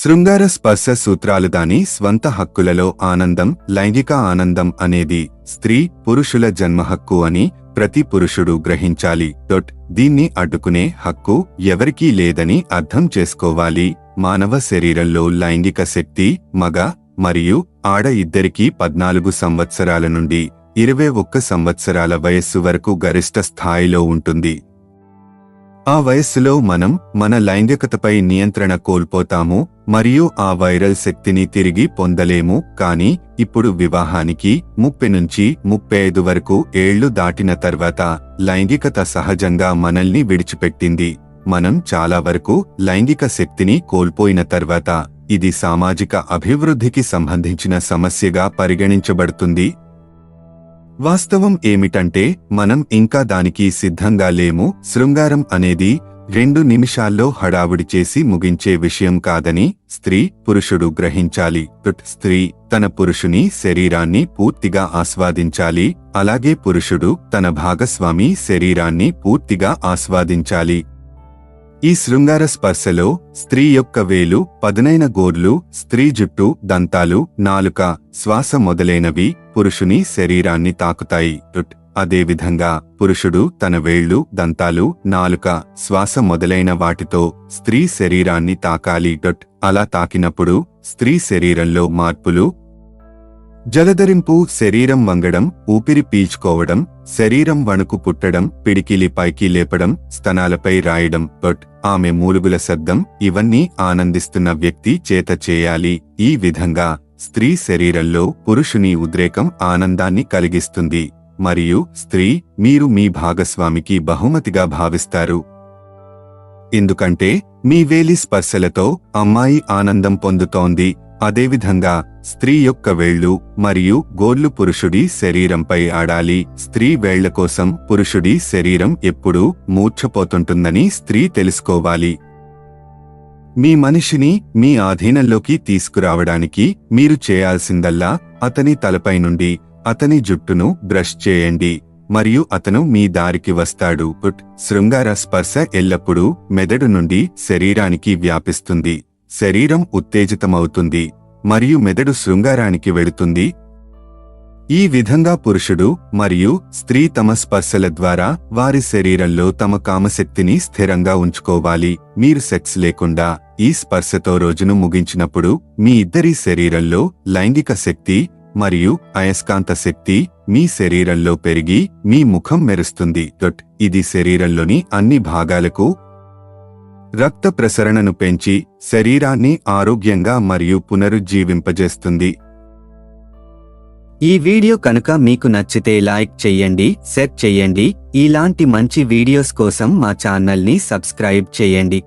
శృంగార స్పర్శ సూత్రాలు దాని స్వంత హక్కులలో ఆనందం లైంగిక ఆనందం అనేది స్త్రీ పురుషుల జన్మ హక్కు అని ప్రతి పురుషుడు గ్రహించాలి. డొట్ దీన్ని అడ్డుకునే హక్కు ఎవరికీ లేదని అర్థం చేసుకోవాలి. మానవ శరీరంలో లైంగిక శక్తి మగ మరియు ఆడ ఇద్దరికీ పద్నాలుగు సంవత్సరాల నుండి ఇరవై ఒక్క సంవత్సరాల వయస్సు వరకు గరిష్ట స్థాయిలో ఉంటుంది. ఆ వయస్సులో మనం మన లైంగికతపై నియంత్రణ కోల్పోతాము మరియు ఆ వైరల్ శక్తిని తిరిగి పొందలేము కానీ ఇప్పుడు వివాహానికి ముప్పై నుంచి ముప్పై ఐదు వరకు ఏళ్ళు దాటిన తర్వాత లైంగికత సహజంగా మనల్ని విడిచిపెట్టింది. మనం చాలా వరకు లైంగిక శక్తిని కోల్పోయిన తర్వాత ఇది సామాజిక అభివృద్ధికి సంబంధించిన సమస్యగా పరిగణించబడుతుంది. వాస్తవం ఏమిటంటే మనం ఇంకా దానికి సిద్ధంగా లేము. శృంగారం అనేది రెండు నిమిషాల్లో హడావుడి చేసి ముగించే విషయం కాదని స్త్రీ పురుషుడు గ్రహించాలి. స్త్రీ తన పురుషుని శరీరాన్ని పూర్తిగా ఆస్వాదించాలి. అలాగే పురుషుడు తన భాగస్వామి శరీరాన్ని పూర్తిగా ఆస్వాదించాలి. ఈ శృంగార స్పర్శలో స్త్రీ యొక్క వేలు పదునైన గోర్లు స్త్రీ జుట్టు దంతాలు నాలుక శ్వాస మొదలైనవి పురుషుని శరీరాన్ని తాకుతాయి. అదేవిధంగా పురుషుడు తన వేళ్ళు దంతాలు నాలుక శ్వాస మొదలైన వాటితో స్త్రీ శరీరాన్ని తాకాలి. డొట్ అలా తాకినప్పుడు స్త్రీ శరీరంలో మార్పులు. జలధరింపు శరీరం వంగడం ఊపిరి పీల్చుకోవడం శరీరం వణుకు పుట్టడం పిడికిలి పైకి లేపడం స్తనాలపై రాయడం. బట్ ఆమె మూలుగుల శబ్దం ఇవన్నీ ఆనందిస్తున్న వ్యక్తి చేత చేయాలి. ఈ విధంగా స్త్రీ శరీరంలో పురుషుని ఉద్రేకం ఆనందాన్ని కలిగిస్తుంది. మరియు స్త్రీ మీరు మీ భాగస్వామికి బహుమతిగా భావిస్తారు. ఎందుకంటే మీ వేలి స్పర్శలతో అమ్మాయి ఆనందం పొందుతోంది. అదేవిధంగా స్త్రీ యొక్క వేళ్ళు మరియు గోర్లు పురుషుడి శరీరంపై ఆడాలి. స్త్రీ వేళ్ళ కోసం పురుషుడి శరీరం ఎప్పుడూ మూర్ఛపోతుంటుందని స్త్రీ తెలుసుకోవాలి. మీ మనిషిని మీ ఆధీనంలోకి తీసుకురావడానికి మీరు చేయాల్సిందల్లా అతని తలపై నుండి అతని జుట్టును బ్రష్ చేయండి. మరియు అతను మీ దారికి వస్తాడు. శృంగార స్పర్శ ఎల్లప్పుడూ మెదడు నుండి శరీరానికి వ్యాపిస్తుంది. శరీరం ఉత్తేజితమవుతుంది. మరియు మెదడు శృంగారానికి వెళుతుంది. ఈ విధంగా పురుషుడు మరియు స్త్రీ తమ స్పర్శల ద్వారా వారి శరీరంలో తమ కామశక్తిని స్థిరంగా ఉంచుకోవాలి. మీరు సెక్స్ లేకుండా ఈ స్పర్శతో రోజును ముగించినప్పుడు మీ ఇద్దరి శరీరంలో లైంగిక శక్తి మరియు అయస్కాంత శక్తి మీ శరీరంలో పెరిగి మీ ముఖం మెరుస్తుంది. దొట్ ఇది శరీరంలోని అన్ని భాగాలకు రక్త ప్రసరణను పెంచి శరీరాన్ని ఆరోగ్యంగా మరియు పునరుజ్జీవింపజేస్తుంది. ఈ వీడియో కనుక మీకు నచ్చితే లైక్ చెయ్యండి షేర్ చెయ్యండి ఇలాంటి మంచి వీడియోస్ కోసం మా ఛానల్ని సబ్స్క్రైబ్ చేయండి.